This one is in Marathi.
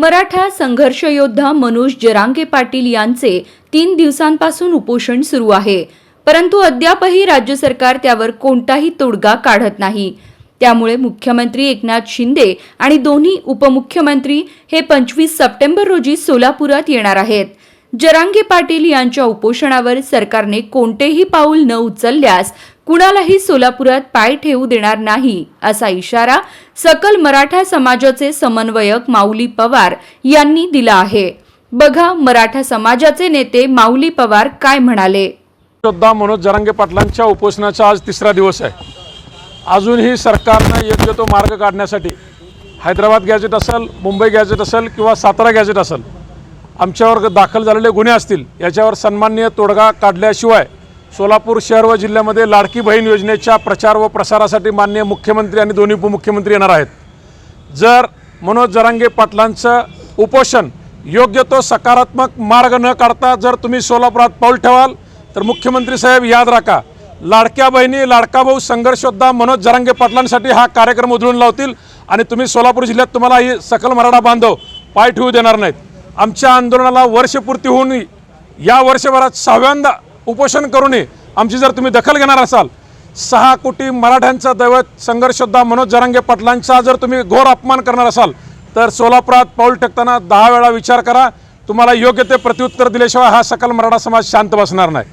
मराठा संघर्ष योद्धा मनोज जरांगे पाटील यांचे तीन दिवसांपासून उपोषण सुरू आहे. परंतु अद्यापही राज्य सरकार त्यावर कोणताही तोडगा काढत नाही. त्यामुळे मुख्यमंत्री एकनाथ शिंदे आणि दोन्ही उपमुख्यमंत्री हे पंचवीस सप्टेंबर रोजी सोलापुरात येणार आहेत. जरांगे पाटील यांच्या उपोषणावर सरकारने कोणतेही पाऊल न उचलल्यास कुणालाही सोलापुरात पाय ठेवू देणार नाही असा इशारा सकल मराठा समाजाचे समन्वयक माऊली पवार यांनी दिला आहे. बघा मराठा समाजाचे नेते माऊली पवार काय म्हणाले. श्रद्धा मनोज जरांगे पाटलांच्या उपोषणाचा आज तिसरा दिवस आहे. अजूनही सरकारनं योग्य तो मार्ग काढण्यासाठी हैदराबाद गॅजेट असेल मुंबई गॅजेट असेल किंवा सातारा गॅजेट असेल आमच्यावर दाखल झालेले गुन्हे असतील याच्यावर सन्माननीय तोडगा काढल्याशिवाय सोलापूर शहर व जिल्ह्यामध्ये लाडकी बहीण योजनेच्या प्रचार व प्रसारासाठी माननीय मुख्यमंत्री आणि दोन्ही उपमुख्यमंत्री येणार आहेत. जर मनोज जरांगे पाटलांचं उपोषण योग्य तो सकारात्मक मार्ग न काढता जर तुम्ही सोलापुरात पाऊल ठेवाल तर मुख्यमंत्री साहेब याद राखा लाडक्या बहिणी लाडका भाऊ संघर्षोद्धा मनोज जरांगे पाटलांसाठी हा कार्यक्रम उधळून लावतील आणि तुम्ही सोलापूर जिल्ह्यात तुम्हाला ही सकल मराठा बांधव पाय ठेवू देणार नाहीत. आमच्या आंदोलनाला वर्षपूर्ती होऊन या वर्षभरात सहाव्यांदा उपोषण करूनही आमची जर तुम्ही दखल घेणार असाल सहा कोटी मराठ्यांचा दैवत संघर्षोद्धा मनोज जरांगे पाटलांचा जर तुम्ही घोर अपमान करणार असाल तर सोलापुरात पाऊल टाकताना दहा वेळा विचार करा. तुम्हाला योग्य ते प्रत्युत्तर दिल्याशिवाय हा सकल मराठा समाज शांत बसणार नाही.